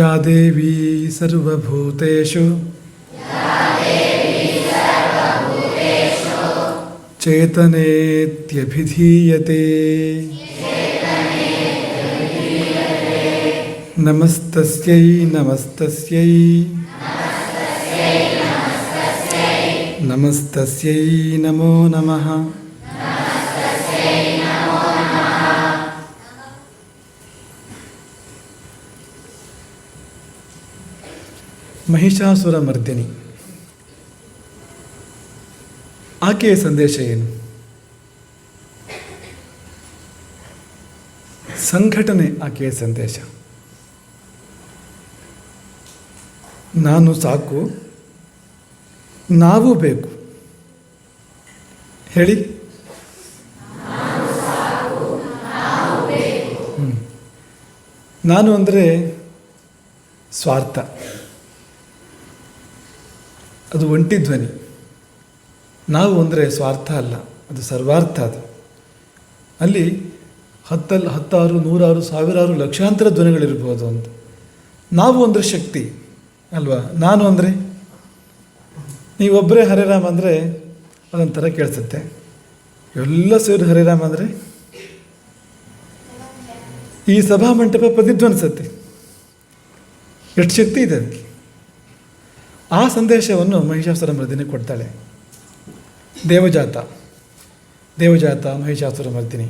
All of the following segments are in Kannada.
या देवी सर्वभूतेषु। चेतनेत्यभिधीयते। नमस्तस्यै नमस्तस्यै। नमस्तस्यै नमो नमः। ಮಹಿಷಾಸುರ ಮರ್ದಿನಿ ಆಕೆಯ ಸಂದೇಶ ಏನು? ಸಂಘಟನೆ ಆಕೆಯ ಸಂದೇಶ. ನಾನು ಸಾಕು, ನಾವು ಬೇಕು. ಹೇಳಿ. ನಾನು ಅಂದರೆ ಸ್ವಾರ್ಥ. ಅದು ಒಂಟಿ ಧ್ವನಿ. ನಾವು ಅಂದರೆ ಸ್ವಾರ್ಥ ಅಲ್ಲ, ಅದು ಸರ್ವಾರ್ಥ ಅದು. ಅಲ್ಲಿ ಹತ್ತಲ್ಲಿ ಹತ್ತಾರು, ನೂರಾರು, ಸಾವಿರಾರು ಲಕ್ಷಾಂತರ ಧ್ವನಿಗಳಿರ್ಬೋದು ಅಂತ. ನಾವು ಅಂದರೆ ಶಕ್ತಿ, ಅಲ್ವಾ? ನಾನು ಅಂದರೆ? ನೀವೊಬ್ಬರೇ ಹರೇರಾಮ್ ಅಂದರೆ ಅದೊಂಥರ ಕೇಳಿಸುತ್ತೆ. ಎಲ್ಲ ಸೇರಿ ಹರೇರಾಮ್ ಅಂದರೆ? ಈ ಸಭಾ ಮಂಟಪ ಪ್ರತಿಧ್ವನಿಸುತ್ತೆ. ಎಷ್ಟು ಶಕ್ತಿ ಇದೆ ಅದಕ್ಕೆ ಆ ಸಂದೇಶವನ್ನು ಮಹಿಷಾಸುರ ಮರ್ದಿನಿ ಕೊಡ್ತಾಳೆ. ದೇವಜಾತ. ದೇವಜಾತ, ಮಹಿಷಾಸುರ ಮರ್ದಿನಿ.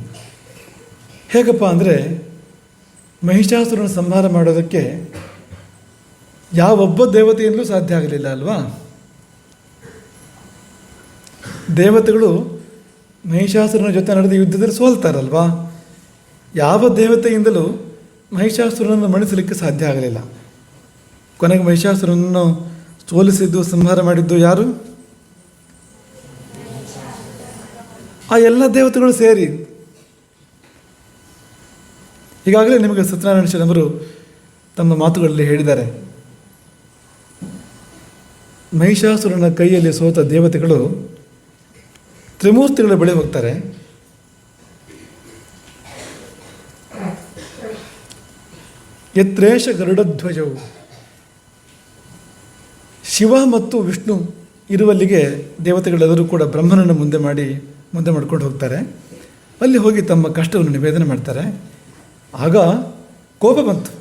ಹೇಗಪ್ಪ ಅಂದರೆ, ಮಹಿಷಾಸುರನ ಸಂಹಾರ ಮಾಡೋದಕ್ಕೆ ಯಾವೊಬ್ಬ ದೇವತೆಯಿಂದಲೂ ಸಾಧ್ಯ ಆಗಲಿಲ್ಲ ಅಲ್ವಾ? ದೇವತೆಗಳು ಮಹಿಷಾಸುರನ ಜೊತೆ ನಡೆದ ಯುದ್ಧದಲ್ಲಿ ಸೋಲ್ತಾರಲ್ವಾ? ಯಾವ ದೇವತೆಯಿಂದಲೂ ಮಹಿಷಾಸುರನನ್ನು ಮಣಿಸಲಿಕ್ಕೆ ಸಾಧ್ಯ ಆಗಲಿಲ್ಲ. ಕೊನೆಗೆ ಮಹಿಷಾಸುರನನ್ನು ಸೋಲಿಸಿದ್ದು ಸಂಹಾರ ಮಾಡಿದ್ದು ಯಾರು? ಆ ಎಲ್ಲ ದೇವತೆಗಳು ಸೇರಿ. ಈಗಾಗಲೇ ನಿಮಗೆ ಸತ್ಯನಾರಾಯಣ ಶರಣರು ತಮ್ಮ ಮಾತುಗಳಲ್ಲಿ ಹೇಳಿದ್ದಾರೆ. ಮಹಿಷಾಸುರನ ಕೈಯಲ್ಲಿ ಸೋತ ದೇವತೆಗಳು ತ್ರಿಮೂರ್ತಿಗಳ ಬಳಿ ಹೋಗ್ತಾರೆ. ಯತ್ರೇಶ ಗರುಡಧ್ವಜವು. ಶಿವ ಮತ್ತು ವಿಷ್ಣು ಇರುವಲ್ಲಿಗೆ ದೇವತೆಗಳೆಲ್ಲರೂ ಕೂಡ ಬ್ರಹ್ಮನನ್ನು ಮುಂದೆ ಮಾಡಿ ಮುಂದೆ ಮಾಡ್ಕೊಂಡು ಹೋಗ್ತಾರೆ. ಅಲ್ಲಿ ಹೋಗಿ ತಮ್ಮ ಕಷ್ಟವನ್ನು ನಿವೇದನೆ ಮಾಡ್ತಾರೆ. ಆಗ ಕೋಪ ಬಂತು.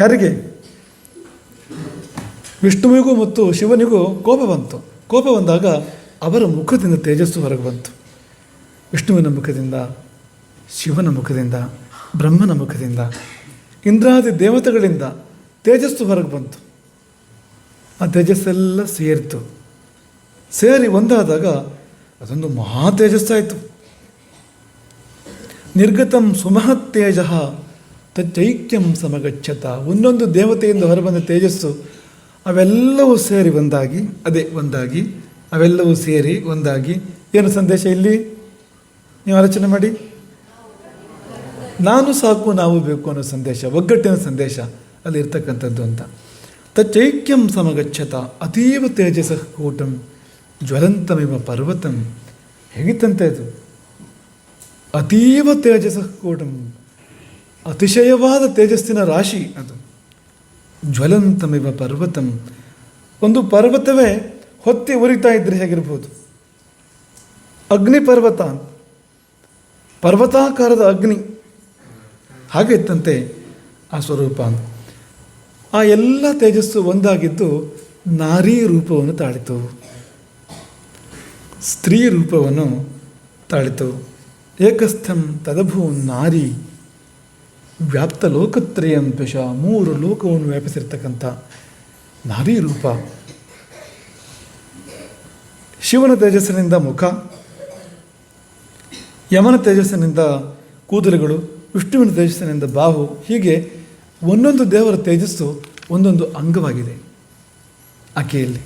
ಯಾರಿಗೆ? ವಿಷ್ಣುವಿಗೂ ಮತ್ತು ಶಿವನಿಗೂ ಕೋಪ ಬಂತು. ಕೋಪ ಬಂದಾಗ ಅವರ ಮುಖದಿಂದ ತೇಜಸ್ಸು ಹೊರಗೆ ಬಂತು. ವಿಷ್ಣುವಿನ ಮುಖದಿಂದ, ಶಿವನ ಮುಖದಿಂದ, ಬ್ರಹ್ಮನ ಮುಖದಿಂದ, ಇಂದ್ರಾದಿ ದೇವತೆಗಳಿಂದ ತೇಜಸ್ಸು ಹೊರಗೆ ಬಂತು. ಆ ತೇಜಸ್ಸೆಲ್ಲ ಸೇರಿತು. ಸೇರಿ ಒಂದಾದಾಗ ಅದೊಂದು ಮಹಾ ತೇಜಸ್ಸಾಯಿತು. ನಿರ್ಗತಂ ಸುಮಹತ್ ತೇಜ ತಚ್ಚೈಕ್ಯಂ ಸಮಗಚ್ಚತ. ಒಂದೊಂದು ದೇವತೆಯಿಂದ ಹೊರಬಂದ ತೇಜಸ್ಸು ಅವೆಲ್ಲವೂ ಸೇರಿ ಒಂದಾಗಿ, ಅದೇ ಒಂದಾಗಿ, ಅವೆಲ್ಲವೂ ಸೇರಿ ಒಂದಾಗಿ. ಏನು ಸಂದೇಶ ಇಲ್ಲಿ? ನೀವು ಆಲೋಚನೆ ಮಾಡಿ. ನಾನು ಸಾಕು, ನಾವು ಬೇಕು ಅನ್ನೋ ಸಂದೇಶ, ಒಗ್ಗಟ್ಟಿನ ಸಂದೇಶ ಅಲ್ಲಿ ಇರ್ತಕ್ಕಂಥದ್ದು ಅಂತ. ತಚ್ಚೈಕ್ಯಂ ಸಮಗಚ್ಚತ ಅತೀವ ತೇಜಸ ಕೂಟಂ ಜ್ವಲಂತಮಿವ ಪರ್ವತಂ ಹೇಗಿತ್ತಂತೆ ಅದು ಅತೀವ ತೇಜಸ ಕೂಟಂ ಅತಿಶಯವಾದ ತೇಜಸ್ಸಿನ ರಾಶಿ ಅದು ಜ್ವಲಂತಮಿವ ಪರ್ವತಂ ಒಂದು ಪರ್ವತವೇ ಹೊತ್ತಿ ಉರಿತಾ ಇದ್ರೆ ಹೇಗಿರ್ಬೋದು ಅಗ್ನಿ ಪರ್ವತ ಪರ್ವತಾಕಾರದ ಅಗ್ನಿ ಹಾಗೆ ಇತ್ತಂತೆ ಆ ಸ್ವರೂಪ ಆ ಎಲ್ಲ ತೇಜಸ್ಸು ಒಂದಾಗಿದ್ದು ನಾರೀ ರೂಪವನ್ನು ತಾಳಿತು. ಸ್ತ್ರೀ ರೂಪವನ್ನು ತಾಳಿತು. ಏಕಸ್ಥಂ ತದಭೂ ನಾರಿ. ವ್ಯಾಪ್ತ ಲೋಕತ್ರಯಂ ದ್ವಶ ಮೂರು ಲೋಕವನ್ನು ವ್ಯಾಪಿಸಿರ್ತಕ್ಕಂಥ ನಾರಿ ರೂಪ. ಶಿವನ ತೇಜಸ್ಸಿನಿಂದ ಮುಖ. ಯಮನ ತೇಜಸ್ಸಿನಿಂದ ಕೂದಲುಗಳು. ವಿಷ್ಣುವಿನ ತೇಜಸ್ಸಿನಿಂದ ಬಾಹು. ಹೀಗೆ ಒಂದೊಂದು ದೇವರ ತೇಜಸ್ಸು ಒಂದೊಂದು ಅಂಗವಾಗಿದೆ. ಆಕೆಯಲ್ಲಿ.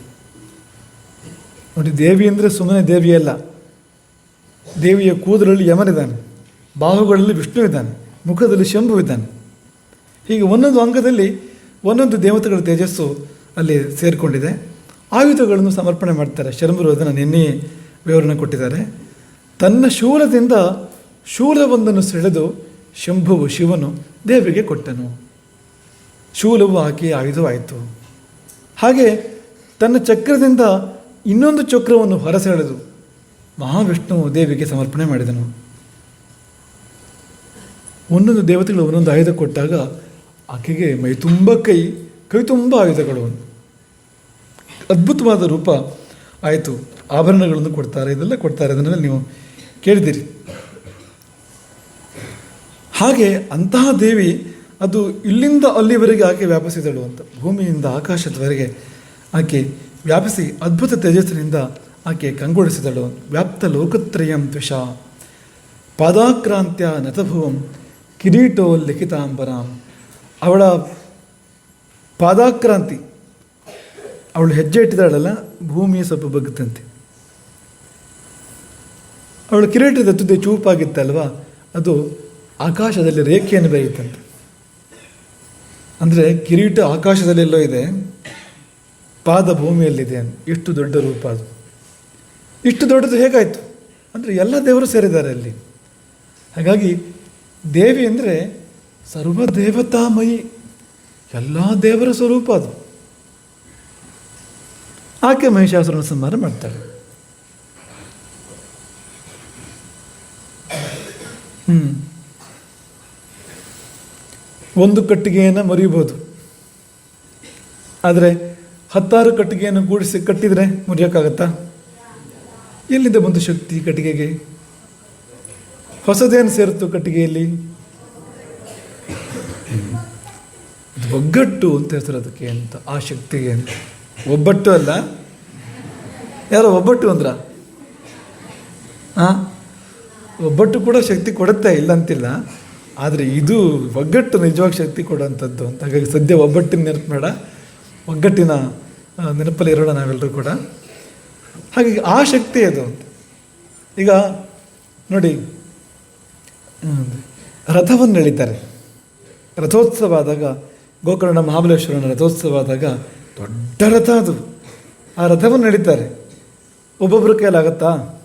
ನೋಡಿ, ದೇವಿ ಅಂದರೆ ಸುಮ್ಮನೆ ದೇವಿಯಲ್ಲ ದೇವಿಯ ಕೂದಲಲ್ಲಿ ಯಮನಿದ್ದಾನೆ. ಬಾಹುಗಳಲ್ಲಿ ವಿಷ್ಣು ಇದ್ದಾನೆ. ಮುಖದಲ್ಲಿ ಶಂಭು ಇದ್ದಾನೆ. ಹೀಗೆ ಒಂದೊಂದು ಅಂಗದಲ್ಲಿ ಒಂದೊಂದು ದೇವತೆಗಳ ತೇಜಸ್ಸು ಅಲ್ಲಿ ಸೇರಿಕೊಂಡಿದೆ. ಆಯುಧಗಳನ್ನು ಸಮರ್ಪಣೆ ಮಾಡ್ತಾರೆ. ಶರ್ಮರು ಅದನ್ನು ನಿನ್ನೆಯೇ ವಿವರಣೆ ಕೊಟ್ಟಿದ್ದಾರೆ. ತನ್ನ ಶೂಲದಿಂದ ಶೂಲವೊಂದನ್ನು ಸೆಳೆದು ಶಂಭುವು ಶಿವನು ದೇವಿಗೆ ಕೊಟ್ಟನು. ಶೂಲವು ಆಕೆಯ ಆಯುಧವಾಯಿತು ಹಾಗೆ ತನ್ನ ಚಕ್ರದಿಂದ ಇನ್ನೊಂದು ಚಕ್ರವನ್ನು ಹೊರಸೆಳೆದು ಮಹಾವಿಷ್ಣುವು ದೇವಿಗೆ ಸಮರ್ಪಣೆ ಮಾಡಿದನು. ಒಂದೊಂದು ದೇವತೆಗಳು ಒಂದೊಂದು ಆಯುಧ ಕೊಟ್ಟಾಗ ಆಕೆಗೆ ಮೈ ತುಂಬ ಕೈ ಕೈ ತುಂಬ ಆಯುಧಗಳು. ಅದ್ಭುತವಾದ ರೂಪ ಆಯಿತು. ಆಭರಣಗಳನ್ನು ಕೊಡ್ತಾರೆ, ಇದೆಲ್ಲ ಕೊಡ್ತಾರೆ, ಅದನ್ನೆಲ್ಲ ನೀವು ಕೇಳಿದ್ದೀರಿ. ಹಾಗೆ ಅಂತಹ ದೇವಿ ಅದು ಇಲ್ಲಿಂದ ಅಲ್ಲಿವರೆಗೆ ಆಕೆ ವ್ಯಾಪಿಸಿದಳು ಅಂತ. ಭೂಮಿಯಿಂದ ಆಕಾಶದವರೆಗೆ ಆಕೆ ವ್ಯಾಪಿಸಿ ಅದ್ಭುತ ತೇಜಸ್ಸಿನಿಂದ ಆಕೆ ಕಂಗೊಳಿಸಿದಳು. ವ್ಯಾಪ್ತ ಲೋಕತ್ರಯಂ ತ್ವಿಷ ಪಾದಾಕ್ರಾಂತ್ಯ ನತಭುವಂ ಕಿರೀಟೋ ಲಿಖಿತಾಂಬರಾಂ. ಅವಳ ಪಾದಾಕ್ರಾಂತಿ ಅವಳು ಹೆಜ್ಜೆ ಇಟ್ಟಿದ್ದಾಳಲ್ಲ ಭೂಮಿಯ ಸ್ವಲ್ಪ ಬಗ್ಗದಂತೆ. ಅವಳು ಕಿರೀಟದ ತುದಿ ಚೂಪಾಗಿತ್ತಲ್ವಾ, ಅದು ಆಕಾಶದಲ್ಲಿ ರೇಖೆಯನ್ನು ಬೆಳೆಯುತ್ತಂತೆ. ಅಂದರೆ ಕಿರೀಟ ಆಕಾಶದಲ್ಲೆಲ್ಲೋ ಇದೆ ಪಾದ ಭೂಮಿಯಲ್ಲಿದೆ ಇಷ್ಟು ದೊಡ್ಡ ರೂಪ ಅದು. ಇಷ್ಟು ದೊಡ್ಡದು ಹೇಗಾಯಿತು? ಅಂದರೆ ಎಲ್ಲ ದೇವರು ಸೇರಿದ್ದಾರೆ ಅಲ್ಲಿ. ಹಾಗಾಗಿ ದೇವಿ ಅಂದರೆ ಸರ್ವದೇವತಾಮಯಿ, ಎಲ್ಲ ದೇವರ ಸ್ವರೂಪ ಅದು. ಆಕೆ ಮಹಿಷಾಸುರನ ಸಂಹಾರ ಮಾಡ್ತಾಳೆ. ಹ್ಮ್. ಒಂದು ಕಟ್ಟಿಗೆಯನ್ನು ಮರಿಬೋದು ಆದರೆ ಹತ್ತಾರು ಕಟ್ಟಿಗೆಯನ್ನು ಕೂಡಿಸಿ ಕಟ್ಟಿದರೆ ಮುರಿಯೋಕ್ಕಾಗತ್ತಾ? ಎಲ್ಲಿಂದ ಬಂದು ಶಕ್ತಿ ಕಟ್ಟಿಗೆಗೆ? ಹೊಸದೇನು ಸೇರಿತು ಕಟ್ಟಿಗೆಯಲ್ಲಿ? ಒಗ್ಗಟ್ಟು ಅಂತ ಹೆಸರು ಅದಕ್ಕೆ ಅಂತ, ಆ ಶಕ್ತಿಗೆ ಅಂತ. ಒಬ್ಬಟ್ಟು ಅಲ್ಲ? ಯಾರೋ ಒಬ್ಬಟ್ಟು ಅಂದ್ರ? ಹಾಂ ಒಬ್ಬಟ್ಟು ಕೂಡ ಶಕ್ತಿ ಕೊಡುತ್ತೆ ಇಲ್ಲ ಅಂತಿಲ್ಲ ಆದರೆ ಇದು ಒಗ್ಗಟ್ಟು ನಿಜವಾಗಿ ಶಕ್ತಿ ಕೊಡುವಂಥದ್ದು ಅಂತ. ಹಾಗಾಗಿ ಸದ್ಯ ಒಬ್ಬಟ್ಟಿನ ನೆನಪು ಬೇಡ. ಒಗ್ಗಟ್ಟಿನ ನೆನಪಲ್ಲಿ ಇರೋಣ ನಾವೆಲ್ಲರೂ ಕೂಡ. ಹಾಗಾಗಿ ಆ ಶಕ್ತಿ ಅದು ಅಂತ. ಈಗ ನೋಡಿ ರಥವನ್ನು ಎಳಿತಾರೆ. ರಥೋತ್ಸವ ಆದಾಗ, ಗೋಕರ್ಣ ಮಹಾಬಲೇಶ್ವರನ ರಥೋತ್ಸವ ಆದಾಗ ದೊಡ್ಡ ರಥ ಅದು. ಆ ರಥವನ್ನು ಎಳಿತಾರೆ. ಒಬ್ಬೊಬ್ಬರ ಕೈಲಾಗತ್ತಾ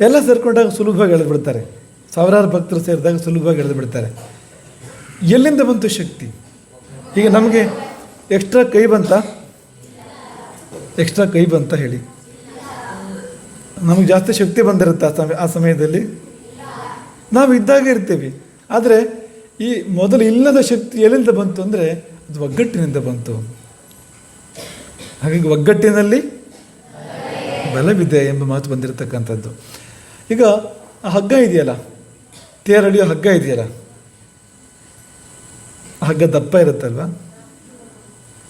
ಎಲ್ಲ ಸೇರ್ಕೊಂಡಾಗ ಸುಲಭವಾಗಿ ಎಳೆದು ಬಿಡ್ತಾರೆ ಸಾವಿರಾರು ಭಕ್ತರು ಸೇರಿದಾಗ ಸುಲಭವಾಗಿ ಎಳೆದು ಬಿಡ್ತಾರೆ. ಎಲ್ಲಿಂದ ಬಂತು ಶಕ್ತಿ? ಈಗ ನಮಗೆ ಎಕ್ಸ್ಟ್ರಾ ಕೈ ಬಂತ? ಎಕ್ಸ್ಟ್ರಾ ಕೈ ಬಂತ ಹೇಳಿ. ನಮಗೆ ಜಾಸ್ತಿ ಶಕ್ತಿ ಬಂದಿರುತ್ತೆ ಆ ಸಮಯ ಆ ಸಮಯದಲ್ಲಿ. ನಾವು ಇದ್ದಾಗ ಇರ್ತೀವಿ. ಆದರೆ ಈ ಮೊದಲು ಇಲ್ಲದ ಶಕ್ತಿ ಎಲ್ಲಿಂದ ಬಂತು ಅಂದರೆ ಅದು ಒಗ್ಗಟ್ಟಿನಿಂದ ಬಂತು. ಹಾಗಾಗಿ ಒಗ್ಗಟ್ಟಿನಲ್ಲಿ ಬಲವಿದೆ ಎಂಬ ಮಾತು ಬಂದಿರತಕ್ಕಂಥದ್ದು. ಈಗ ಆ ಹಗ್ಗ ಇದೆಯಲ್ಲ? ತೇರಳಿಯೋ ಹಗ್ಗ ಇದೆಯಲ್ಲ? ಹಗ್ಗ ದಪ್ಪ ಇರುತ್ತಲ್ವ?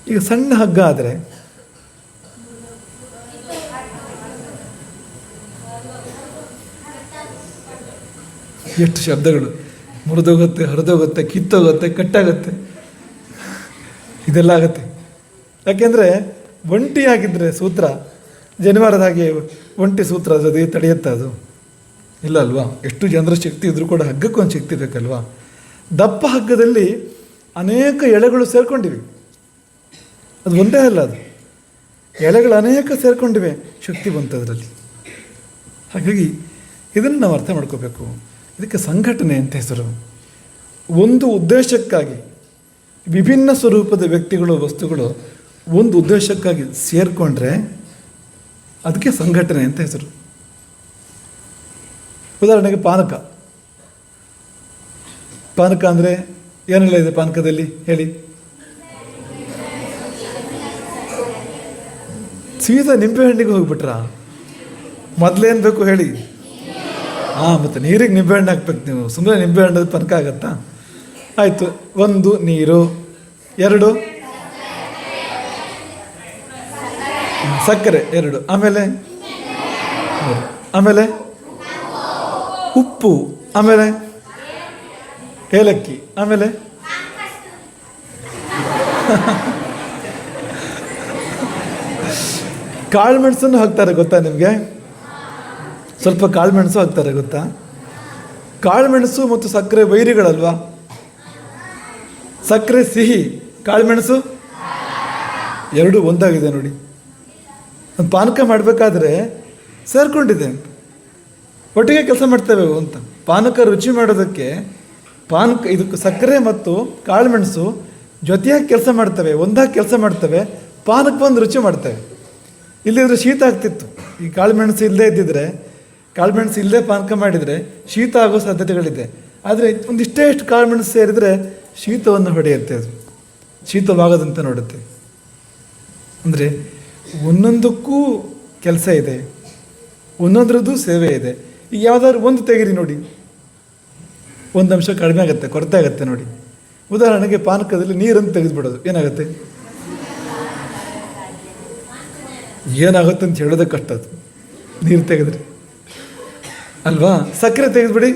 ಈಗ ಸಣ್ಣ ಹಗ್ಗ ಆದರೆ? ಎಷ್ಟು ಶಬ್ದಗಳು. ಮುರಿದೋಗುತ್ತೆ, ಹರಿದೋಗುತ್ತೆ, ಕಿತ್ತೋಗುತ್ತೆ, ಕಟ್ಟಾಗುತ್ತೆ. ಇದೆಲ್ಲ ಆಗುತ್ತೆ. ಯಾಕೆಂದರೆ ಒಂಟಿಯಾಗಿದ್ದರೆ ಸೂತ್ರ, ಜನಿವಾರದ ಹಾಗೆ ಒಂಟಿ ಸೂತ್ರ ಅದು ತಡೆಯುತ್ತೆ ಅದು. ಇಲ್ಲ ಅಲ್ವಾ? ಎಷ್ಟು ಜನರ ಶಕ್ತಿ ಇದ್ದರೂ ಕೂಡ ಹಗ್ಗಕ್ಕೊಂದು ಶಕ್ತಿ ಬೇಕಲ್ವಾ? ದಪ್ಪ ಹಗ್ಗದಲ್ಲಿ ಅನೇಕ ಎಳೆಗಳು ಸೇರ್ಕೊಂಡಿವೆ. ಅದು ಒಂದೇ ಅಲ್ಲ ಅದು. ಎಳೆಗಳು ಅನೇಕ ಸೇರ್ಕೊಂಡಿವೆ ಶಕ್ತಿ ಬಂತು ಅದರಲ್ಲಿ ಹಾಗಾಗಿ ಇದನ್ನು ನಾವು ಅರ್ಥ ಮಾಡ್ಕೋಬೇಕು. ಇದಕ್ಕೆ ಸಂಘಟನೆ ಅಂತ ಹೆಸರು. ಒಂದು ಉದ್ದೇಶಕ್ಕಾಗಿ ವಿಭಿನ್ನ ಸ್ವರೂಪದ ವ್ಯಕ್ತಿಗಳು, ವಸ್ತುಗಳು ಒಂದು ಉದ್ದೇಶಕ್ಕಾಗಿ ಸೇರಿಕೊಂಡ್ರೆ ಅದಕ್ಕೆ ಸಂಘಟನೆ ಅಂತ ಹೆಸರು. ಉದಾಹರಣೆಗೆ ಪಾನಕ. ಪಾನಕ ಅಂದರೆ ಏನೆಲ್ಲ ಇದೆ ಪಾನಕದಲ್ಲಿ? ಹೇಳಿ. ಸೀದಾ ನಿಂಬೆಹಣ್ಣಿಗೆ ಹೋಗ್ಬಿಟ್ರಾ? ಮೊದಲೇನು ಬೇಕು ಹೇಳಿ. ಹಾಂ, ಮತ್ತು ನೀರಿಗೆ ನಿಂಬೆಹಣ್ಣು ಹಾಕ್ಬೇಕು ನೀವು. ಸುಮ್ಮನೆ ನಿಂಬೆಹಣ್ಣು ಪಾನಕ ಆಗತ್ತಾ? ಆಯಿತು, ಒಂದು, ನೀರು, ಎರಡು. ಸಕ್ಕರೆ, ಎರಡು. ಆಮೇಲೆ. ಆಮೇಲೆ? ಉಪ್ಪು, ಆಮೇಲೆ ಏಲಕ್ಕಿ, ಆಮೇಲೆ? ಕಾಳು ಮೆಣಸನ್ನು ಹಾಕ್ತಾರೆ ಗೊತ್ತಾ ನಿಮಗೆ? ಸ್ವಲ್ಪ ಕಾಳು ಮೆಣಸು ಹಾಕ್ತಾರೆ ಗೊತ್ತಾ? ಕಾಳು ಮೆಣಸು ಮತ್ತು ಸಕ್ಕರೆ ವೈರಿಗಳಲ್ವಾ? ಸಕ್ಕರೆ ಸಿಹಿ, ಕಾಳು ಮೆಣಸು? ಎರಡು ಒಂದಾಗಿದೆ ನೋಡಿ. ಪಾನಕ ಮಾಡಬೇಕಾದ್ರೆ ಸೇರ್ಕೊಂಡಿದೆ ಒಟ್ಟಿಗೆ ಕೆಲಸ ಮಾಡ್ತೇವೆ ಅಂತ. ಪಾನಕ ರುಚಿ ಮಾಡೋದಕ್ಕೆ ಪಾನಕ ಇದಕ್ಕೆ ಸಕ್ಕರೆ ಮತ್ತು ಕಾಳುಮೆಣಸು ಜೊತೆಯಾಗಿ ಕೆಲಸ ಮಾಡ್ತವೆ, ಒಂದಾಗಿ ಕೆಲಸ ಮಾಡ್ತವೆ, ಪಾನಕ ಬಂದು ರುಚಿ ಮಾಡ್ತವೆ. ಇಲ್ಲಿದ್ರೆ ಶೀತ ಆಗ್ತಿತ್ತು. ಈ ಕಾಳುಮೆಣಸು ಇಲ್ಲದೇ ಇದ್ದಿದ್ರೆ ಕಾಳುಮೆಣಸು ಇಲ್ಲದೆ ಪಾನಕ ಮಾಡಿದರೆ ಶೀತ ಆಗೋ ಸಾಧ್ಯತೆಗಳಿದೆ. ಆದರೆ ಒಂದಿಷ್ಟೇ ಎಷ್ಟು ಕಾಳುಮೆಣಸು ಸೇರಿದರೆ ಶೀತವನ್ನು ಹೊಡೆಯುತ್ತೆ ಅದು. ಶೀತವಾಗದಂತೆ ನೋಡುತ್ತೆ. ಅಂದರೆ ಒಂದೊಂದಕ್ಕೂ ಕೆಲಸ ಇದೆ. ಒಂದೊಂದ್ರದ್ದು ಸೇವೆ ಇದೆ. ಈಗ ಯಾವುದಾದ್ರು ಒಂದು ತೆಗೀರಿ ನೋಡಿ. ಒಂದು ಅಂಶ ಕಡಿಮೆ ಆಗುತ್ತೆ, ಕೊರತೆ ಆಗುತ್ತೆ ನೋಡಿ. ಉದಾಹರಣೆಗೆ ಪಾನಕದಲ್ಲಿ ನೀರನ್ನು ತೆಗೆದುಬಿಡೋದು, ಏನಾಗುತ್ತೆ? ಏನಾಗುತ್ತೆ ಅಂತ ಹೇಳೋದೇ ಕಷ್ಟ ಅದು. ನೀರು ತೆಗೆದ್ರಿ. ಅಲ್ವಾ? ಸಕ್ಕರೆ ತೆಗೆದುಬಿಡಿ.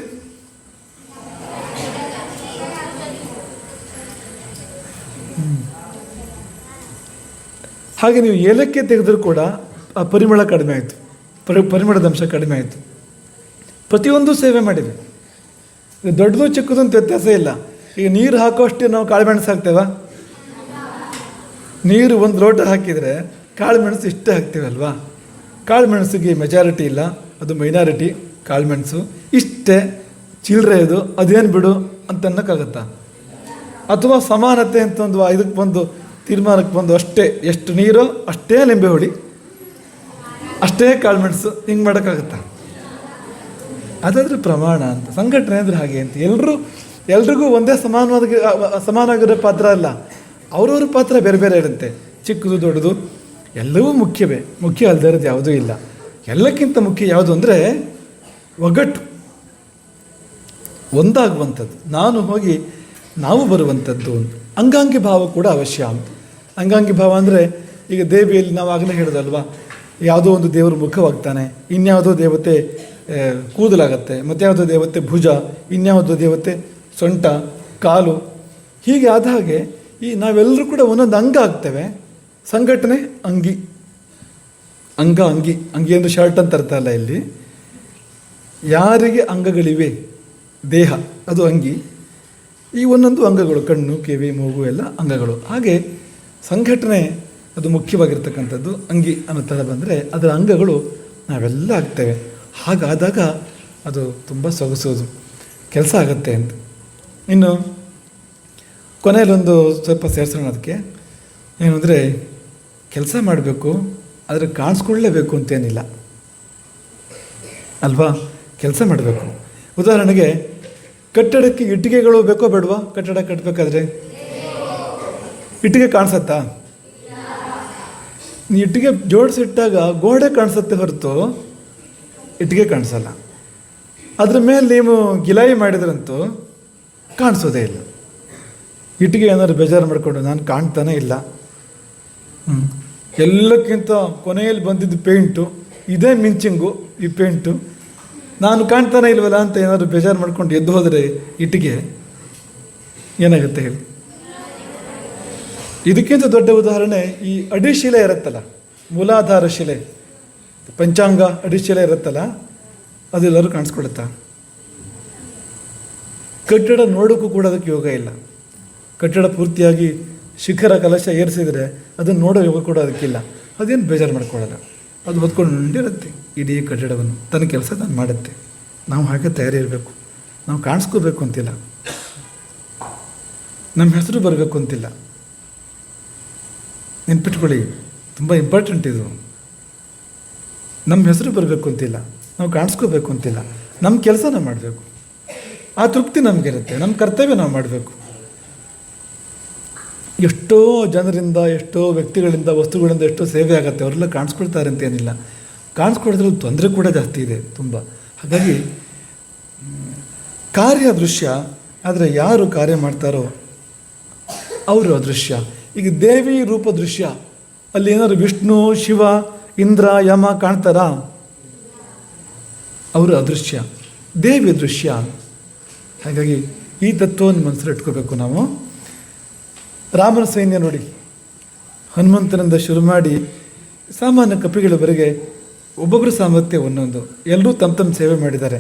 ಹಾಗೆ ನೀವು ಏಲಕ್ಕಿ ತೆಗೆದರೂ ಕೂಡ ಆ ಪರಿಮಳ ಕಡಿಮೆ ಆಯಿತು. ಪರಿ, ಪರಿಮಳದ ಅಂಶ ಕಡಿಮೆ ಆಯಿತು. ಪ್ರತಿಯೊಂದು ಸೇವೆ ಮಾಡಿದೆ. ದೊಡ್ಡದು ಚಿಕ್ಕದು ಅಂತ ವ್ಯತ್ಯಾಸ ಇಲ್ಲ. ಈಗ ನೀರು ಹಾಕೋಷ್ಟು ನಾವು ಕಾಳುಮೆಣಸು ಹಾಕ್ತೇವ? ನೀರು ಒಂದು ಲೋಟ ಹಾಕಿದರೆ ಕಾಳುಮೆಣಸು ಇಷ್ಟೇ ಹಾಕ್ತೀವಲ್ವಾ? ಕಾಳುಮೆಣಸಿಗೆ ಮೆಜಾರಿಟಿ ಇಲ್ಲ. ಅದು ಮೈನಾರಿಟಿ ಕಾಳುಮೆಣಸು ಇಷ್ಟೇ ಚಿಲ್ಲರೆ ಇದು. ಅದೇನು ಬಿಡು ಅಂತ ಅನ್ನೋಕ್ಕಾಗತ್ತಾ ಅಥವಾ ಸಮಾನತೆ ಅಂತ ಒಂದು ಇದಕ್ಕೆ ಬಂದು ತೀರ್ಮಾನಕ್ಕೆ ಬಂದು ಅಷ್ಟೇ ಎಷ್ಟು ನೀರು ಅಷ್ಟೇ ಲಿಂಬೆ ಹೊಡಿ ಅಷ್ಟೇ ಕಾಳುಮೆಣಸು ಹಿಂಗೆ ಮಾಡೋಕ್ಕಾಗತ್ತಾ? ಅದಾದ್ರೆ ಪ್ರಮಾಣ ಅಂತ, ಸಂಘಟನೆ ಅಂದರೆ ಹಾಗೆ ಅಂತ. ಎಲ್ಲರೂ ಎಲ್ರಿಗೂ ಒಂದೇ ಸಮಾನವಾದ ಸಮಾನ ಆಗಿರೋ ಪಾತ್ರ ಅಲ್ಲ. ಅವ್ರವ್ರ ಪಾತ್ರ ಬೇರೆ ಬೇರೆ ಇರುತ್ತೆ. ಚಿಕ್ಕದು, ದೊಡ್ಡದು, ಎಲ್ಲವೂ ಮುಖ್ಯವೇ. ಮುಖ್ಯ ಅಲ್ಲದೆ ಇರೋದು ಯಾವುದೂ ಇಲ್ಲ. ಎಲ್ಲಕ್ಕಿಂತ ಮುಖ್ಯ ಯಾವುದು ಅಂದರೆ ಒಗ್ಗಟ್ಟು. ಒಂದಾಗುವಂಥದ್ದು. ನಾನು ಹೋಗಿ ನಾವು ಬರುವಂಥದ್ದು ಅಂಗಾಂಗಿ ಭಾವ ಕೂಡ ಅವಶ್ಯ ಅಂತ. ಅಂಗಾಂಗಿ ಭಾವ ಅಂದರೆ ಈಗ ದೇವಿಯಲ್ಲಿ ನಾವು ಆಗಲೇ ಹೇಳಿದಲ್ವಾ ಯಾವುದೋ ಒಂದು ದೇವರು ಮುಖವಾಗ್ತಾನೆ, ಇನ್ಯಾವುದೋ ದೇವತೆ ಆ, ಮತ್ತೆ ಯಾವುದೋ ದೇವತೆ ಭುಜ ಇನ್ಯಾವುದೋ ದೇವತೆ ಸೊಂಟ ಕಾಲು. ಹೀಗೆ ಆದ ಹಾಗೆ ಈ ನಾವೆಲ್ಲರೂ ಕೂಡ ಒಂದೊಂದು ಅಂಗ ಆಗ್ತೇವೆ. ಸಂಘಟನೆ ಅಂಗಿ. ಅಂಗ ಅಂಗಿ. ಅಂಗಿ ಅಂದರೆ ಶರ್ಟ್ ಅಂತ ಅರ್ಥ ಅಲ್ಲ ಇಲ್ಲಿ. ಯಾರಿಗೆ ಅಂಗಗಳಿವೆ? ದೇಹ ಅದು ಅಂಗಿ. ಈ ಒಂದೊಂದು ಅಂಗಗಳು ಕಣ್ಣು ಕಿವಿ ಮೂಗು ಎಲ್ಲ ಅಂಗಗಳು. ಹಾಗೆ ಸಂಘಟನೆ ಅದು ಮುಖ್ಯವಾಗಿರ್ತಕ್ಕಂಥದ್ದು ಅಂಗಿ ಅನ್ನೋ ಥರ ಬಂದರೆ ಅದರ ಅಂಗಗಳು ನಾವೆಲ್ಲ ಆಗ್ತೇವೆ. ಹಾಗಾದಾಗ ಅದು ತುಂಬ ಸೊಗಸೋದು. ಕೆಲಸ ಆಗುತ್ತೆ ಅಂತ. ಇನ್ನು ಕೊನೆಯಲ್ಲೊಂದು ಸ್ವಲ್ಪ ಸೇರಿಸೋಣ ಅದಕ್ಕೆ. ಏನು ಅಂದರೆ ಕೆಲಸ ಮಾಡಬೇಕು, ಆದರೆ ಕಾಣಿಸ್ಕೊಳ್ಳೇಬೇಕು ಅಂತೇನಿಲ್ಲ. ಅಲ್ವಾ? ಕೆಲಸ ಮಾಡಬೇಕು. ಉದಾಹರಣೆಗೆ ಕಟ್ಟಡಕ್ಕೆ ಇಟ್ಟಿಗೆಗಳು ಬೇಕೋ ಬೇಡವಾ? ಕಟ್ಟಡ ಕಟ್ಟಬೇಕಾದ್ರೆ ಇಟ್ಟಿಗೆ ಕಾಣಿಸತ್ತಾ? ಇಟ್ಟಿಗೆ ಜೋಡಿಸಿಟ್ಟಾಗ ಗೋಡೆ ಕಾಣಿಸುತ್ತೆ ಹೊರತು ಇಟ್ಟಿಗೆ ಕಾಣಿಸಲ್ಲ. ಅದ್ರ ಮೇಲೆ ನೀವು ಗಿಲಾಯಿ ಮಾಡಿದ್ರಂತೂ ಕಾಣಿಸೋದೇ ಇಲ್ಲ. ಇಟ್ಟಿಗೆ ಏನಾದ್ರು ಬೇಜಾರು ಮಾಡಿಕೊಂಡು ನಾನು ಕಾಣ್ತಾನೇ ಇಲ್ಲ. ಎಲ್ಲಕ್ಕಿಂತ ಕೊನೆಯಲ್ಲಿ ಬಂದಿದ್ದು ಪೇಂಟು, ಇದೇ ಮಿಂಚಿಂಗು ಈ ಪೇಂಟು. ನಾನು ಕಾಣ್ತಾನೆ ಇಲ್ವಲ್ಲ ಅಂತ ಏನಾದ್ರು ಬೇಜಾರು ಮಾಡ್ಕೊಂಡು ಎದ್ದು ಹೋದರೆ ಇಟ್ಟಿಗೆ? ಏನಾಗುತ್ತೆ ಹೇಳಿ. ಇದಕ್ಕಿಂತ ದೊಡ್ಡ ಉದಾಹರಣೆ ಈ ಅಡಿಶಿಲೆ ಇರುತ್ತಲ್ಲ, ಮೂಲಾಧಾರ ಶಿಲೆ. ಪಂಚಾಂಗ ಅಡಿಶಿಲೆ ಇರುತ್ತಲ್ಲ ಅದೆಲ್ಲರೂ ಕಾಣಿಸ್ಕೊಡುತ್ತಾ ಕಟ್ಟಡ ನೋಡೋಕ್ಕೂ ಕೂಡ ಅದಕ್ಕೆ ಯೋಗ ಇಲ್ಲ. ಕಟ್ಟಡ ಪೂರ್ತಿಯಾಗಿ ಶಿಖರ ಕಲಶ ಏರಿಸಿದರೆ ಅದನ್ನು ನೋಡೋ ಯೋಗ ಕೂಡ ಅದಕ್ಕಿಲ್ಲ. ಅದೇನು ಬೇಜಾರು ಮಾಡ್ಕೊಳ್ಳಲ್ಲ. ಅದು ಹೊತ್ಕೊಂಡು ನಿಂಡಿರುತ್ತೆ ಇಡೀ ಕಟ್ಟಡವನ್ನು. ತನ್ನ ಕೆಲಸ ತಾನು ಮಾಡುತ್ತೆ. ನಾವು ಹಾಗೆ ತಯಾರಿ ಇರಬೇಕು ನಾವು ಕಾಣಿಸ್ಕೋಬೇಕು ಅಂತಿಲ್ಲ. ನಮ್ಮ ಹೆಸರು ಬರಬೇಕು ಅಂತಿಲ್ಲ. ನೆನ್ಪಿಟ್ಕೊಳ್ಳಿ. ತುಂಬ ಇಂಪಾರ್ಟೆಂಟ್ ಇದು. ನಮ್ಮ ಹೆಸರು ಬರಬೇಕು ಅಂತಿಲ್ಲ, ನಾವು ಕಾಣಿಸ್ಕೋಬೇಕು ಅಂತಿಲ್ಲ, ನಮ್ಮ ಕೆಲಸನ ಮಾಡಬೇಕು. ಆ ತೃಪ್ತಿ ನಮಗಿರುತ್ತೆ, ನಮ್ಮ ಕರ್ತವ್ಯ ನಾವು ಮಾಡಬೇಕು. ಎಷ್ಟೋ ಜನರಿಂದ, ಎಷ್ಟೋ ವ್ಯಕ್ತಿಗಳಿಂದ, ವಸ್ತುಗಳಿಂದ ಎಷ್ಟೋ ಸೇವೆ ಆಗುತ್ತೆ, ಅವರೆಲ್ಲ ಕಾಣಿಸ್ಕೊಳ್ತಾರೆ ಅಂತ ಏನಿಲ್ಲ. ಕಾಣಿಸ್ಕೊಳಿದ್ರಲ್ಲಿ ತೊಂದರೆ ಕೂಡ ಜಾಸ್ತಿ ಇದೆ ತುಂಬ. ಹಾಗಾಗಿ, ಕಾರ್ಯ ದೃಶ್ಯ, ಆದರೆ ಯಾರು ಕಾರ್ಯ ಮಾಡ್ತಾರೋ ಅವರು ಅದೃಶ್ಯ. ಈಗ ದೇವಿ ರೂಪ ದೃಶ್ಯ, ಅಲ್ಲಿ ಏನಾದ್ರು ವಿಷ್ಣು, ಶಿವ ಇಂದ್ರ ಯಮ ಕಾಣ್ತಾರಾ? ಅವರು ಅದೃಶ್ಯ, ದೇವಿ ದೃಶ್ಯ. ಹಾಗಾಗಿ ಈ ತತ್ವವನ್ನು ಮನಸ್ಸಲ್ಲಿ ಇಟ್ಕೋಬೇಕು ನಾವು. ರಾಮನ ಸೈನ್ಯ ನೋಡಿ. ಹನುಮಂತನಿಂದ ಶುರು ಮಾಡಿ ಸಾಮಾನ್ಯ ಕಪಿಗಳವರೆಗೆ ಒಬ್ಬೊಬ್ಬರ ಸಾಮರ್ಥ್ಯ ಒಂದೊಂದು. ಎಲ್ಲರೂ ತಮ್ಮ ತಮ್ಮ ಸೇವೆ ಮಾಡಿದ್ದಾರೆ.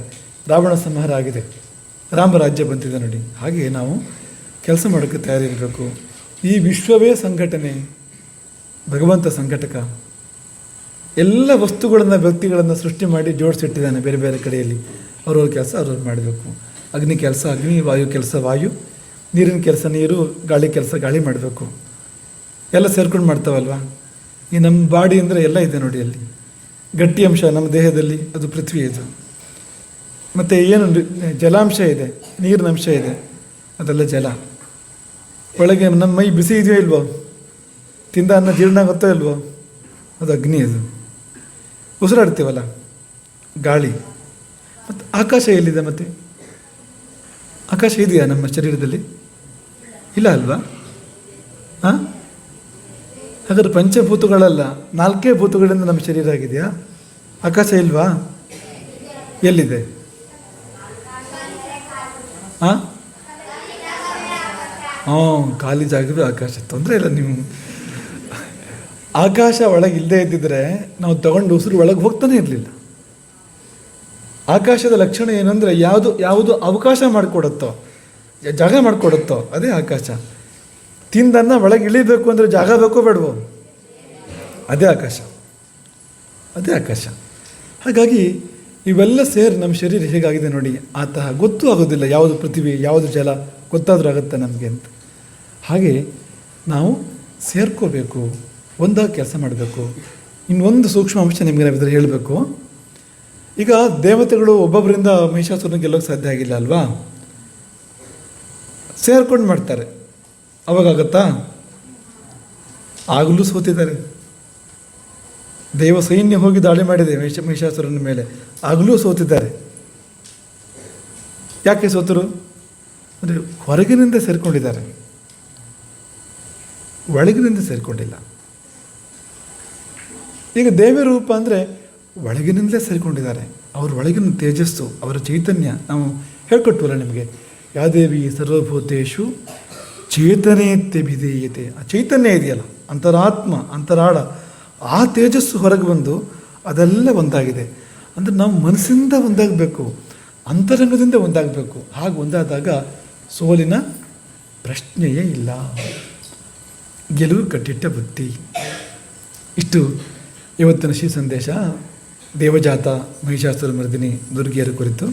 ರಾವಣ ಸಂಹಾರ ಆಗಿದೆ. ರಾಮರಾಜ್ಯ ಬಂದಿದೆ ನೋಡಿ. ಹಾಗೆ ನಾವು ಕೆಲಸ ಮಾಡೋಕ್ಕೆ ತಯಾರಿರಬೇಕು. ಈ ವಿಶ್ವವೇ ಸಂಘಟನೆ, ಭಗವಂತ ಸಂಘಟಕ. ಎಲ್ಲ ವಸ್ತುಗಳನ್ನು, ವ್ಯಕ್ತಿಗಳನ್ನು ಸೃಷ್ಟಿ ಮಾಡಿ ಜೋಡಿಸಿಟ್ಟಿದ್ದಾನೆ ಬೇರೆ ಬೇರೆ ಕಡೆಯಲ್ಲಿ. ಅವ್ರವ್ರ ಕೆಲಸ ಅವ್ರವ್ರು ಮಾಡಬೇಕು. ಅಗ್ನಿ ಕೆಲಸ ಅಗ್ನಿ, ವಾಯು ಕೆಲಸ ವಾಯು. ನೀರಿನ ಕೆಲಸ ನೀರು, ಗಾಳಿ ಕೆಲಸ ಗಾಳಿ ಮಾಡಬೇಕು. ಎಲ್ಲ ಸೇರ್ಕೊಂಡು ಮಾಡ್ತಾವಲ್ವಾ? ಈ ನಮ್ಮ ಬಾಡಿ ಅಂದರೆ ಎಲ್ಲ ಇದೆ ನೋಡಿ ಅಲ್ಲಿ. ಗಟ್ಟಿ ಅಂಶ ನಮ್ಮ ದೇಹದಲ್ಲಿ, ಅದು ಪೃಥ್ವಿ ಇದು. ಮತ್ತು ಏನು ಜಲಾಂಶ ಇದೆ, ನೀರಿನ ಅಂಶ ಇದೆ. ಅದೆಲ್ಲ ಜಲ. ಒಳಗೆ ನಮ್ಮ ಮೈ ಬಿಸಿ ಇದೆಯೋ ಇಲ್ವೋ? ತಿಂದ ಅನ್ನ ಜೀರ್ಣ ಆಗುತ್ತೋ ಇಲ್ವೋ? ಅದು ಅಗ್ನಿ ಅದು. ಉಸಿರಾಡ್ತೀವಲ್ಲ? ಗಾಳಿ. ಮತ್ತು ಆಕಾಶ ಎಲ್ಲಿದೆ ಮತ್ತೆ? ಆಕಾಶ ಇದೆಯಾ ನಮ್ಮ ಶರೀರದಲ್ಲಿ? ಇಲ್ಲ ಅಲ್ವಾ? ಹಾಂ ಹಾಗಾದ್ರೆ ಪಂಚಭೂತಗಳಲ್ಲ, ನಾಲ್ಕೇ ಭೂತಗಳಿಂದ ನಮ್ಮ ಶರೀರ ಆಗಿದೆಯಾ? ಆಕಾಶ ಇಲ್ವಾ? ಎಲ್ಲಿದೆ? ಹಾಂ ಹ್ಞೂ ಖಾಲಿ ಜಾಗವೇ ಆಕಾಶ. ತೊಂದರೆ ಇಲ್ಲ, ನೀವು ಆಕಾಶ ಒಳಗೆ ಇಲ್ಲದೇ ಇದ್ದಿದ್ರೆ ನಾವು ತಗೊಂಡು ಉಸಿರು ಒಳಗೆ ಹೋಗ್ತಾನೆ ಇರಲಿಲ್ಲ. ಆಕಾಶದ ಲಕ್ಷಣ ಏನಂದರೆ ಯಾವುದು ಯಾವುದು ಅವಕಾಶ ಮಾಡಿಕೊಡುತ್ತೋ, ಜಾಗ ಮಾಡಿಕೊಡುತ್ತೋ ಅದೇ ಆಕಾಶ. ತಿಂದನ್ನ ಒಳಗೆ ಇಳಿಬೇಕು ಅಂದರೆ ಜಾಗ ಬೇಕೋ ಬೇಡವೋ? ಅದೇ ಆಕಾಶ. ಅದೇ ಆಕಾಶ. ಹಾಗಾಗಿ ಇವೆಲ್ಲ ಸೇರಿ ನಮ್ಮ ಶರೀರ ಹೇಗಾಗಿದೆ ನೋಡಿ ಆತ ಗೊತ್ತೂ ಆಗೋದಿಲ್ಲ ಯಾವುದು ಪೃಥ್ವಿ, ಯಾವುದು ಜಲ, ಗೊತ್ತಾದರೂ ಆಗುತ್ತೆ ನಮಗೆ ಅಂತ. ಹಾಗೆ ನಾವು ಸೇರ್ಕೋಬೇಕು. ಒಂದಾಗಿ ಕೆಲಸ ಮಾಡಬೇಕು. ಇನ್ನೊಂದು ಸೂಕ್ಷ್ಮ ಅಂಶ ನಿಮಗೆ ನಾವಿದ್ರೆ ಹೇಳಬೇಕು. ಈಗ ದೇವತೆಗಳು ಒಬ್ಬೊಬ್ಬರಿಂದ ಮಹಿಷಾಸುರನ ಗೆಲ್ಲೋಕೆ ಸಾಧ್ಯ ಆಗಿಲ್ಲ ಅಲ್ವಾ? ಸೇರ್ಕೊಂಡು ಮಾಡ್ತಾರೆ. ಅವಾಗತ್ತಾ ಆಗಲೂ ಸೋತಿದ್ದಾರೆ. ದೇವ ಸೈನ್ಯ ಹೋಗಿ ದಾಳಿ ಮಾಡಿದೆ ಮಹಿಷ ಮಹಿಷಾಸುರನ ಮೇಲೆ. ಆಗಲೂ ಸೋತಿದ್ದಾರೆ. ಯಾಕೆ ಸೋತರು? ಅಂದರೆ ಹೊರಗಿನಿಂದ ಸೇರಿಕೊಂಡಿದ್ದಾರೆ. ಒಳಗಿನಿಂದ ಸೇರಿಕೊಂಡಿಲ್ಲ. ಈಗ ದೇವಿ ರೂಪ ಅಂದರೆ ಒಳಗಿನಿಂದಲೇ ಸೇರಿಕೊಂಡಿದ್ದಾರೆ. ಅವ್ರ ಒಳಗಿನ ತೇಜಸ್ಸು, ಅವರ ಚೈತನ್ಯ ನಾವು ಹೇಳ್ಕೊಟ್ವಲ್ಲ ನಿಮಗೆ. ಯಾದೇವಿ ಸರ್ವಭೂತೇಶು ಚೇತನೇತ್ಯಭಿಧೇಯತೆ ಆ ಚೈತನ್ಯ ಇದೆಯಲ್ಲ, ಅಂತರಾತ್ಮ, ಅಂತರಾಳ, ಆ ತೇಜಸ್ಸು ಹೊರಗೆ ಬಂದು ಅದೆಲ್ಲ ಒಂದಾಗಿದೆ. ಅಂದರೆ ನಾವು ಮನಸ್ಸಿಂದ ಒಂದಾಗಬೇಕು, ಅಂತರಂಗದಿಂದ ಒಂದಾಗಬೇಕು. ಹಾಗೆ ಒಂದಾದಾಗ ಸೋಲಿನ ಪ್ರಶ್ನೆಯೇ ಇಲ್ಲ. ಗೆಲುವು ಕಟ್ಟಿಟ್ಟ ಬುದ್ಧಿ. ಇಷ್ಟು ಇವತ್ತಿನ ಶ್ರೀ ಸಂದೇಶ ದೇವಜಾತ ಮಹಿಷಾಸುರ ಮರ್ದಿನಿ ದುರ್ಗಿಯರ ಕುರಿತು.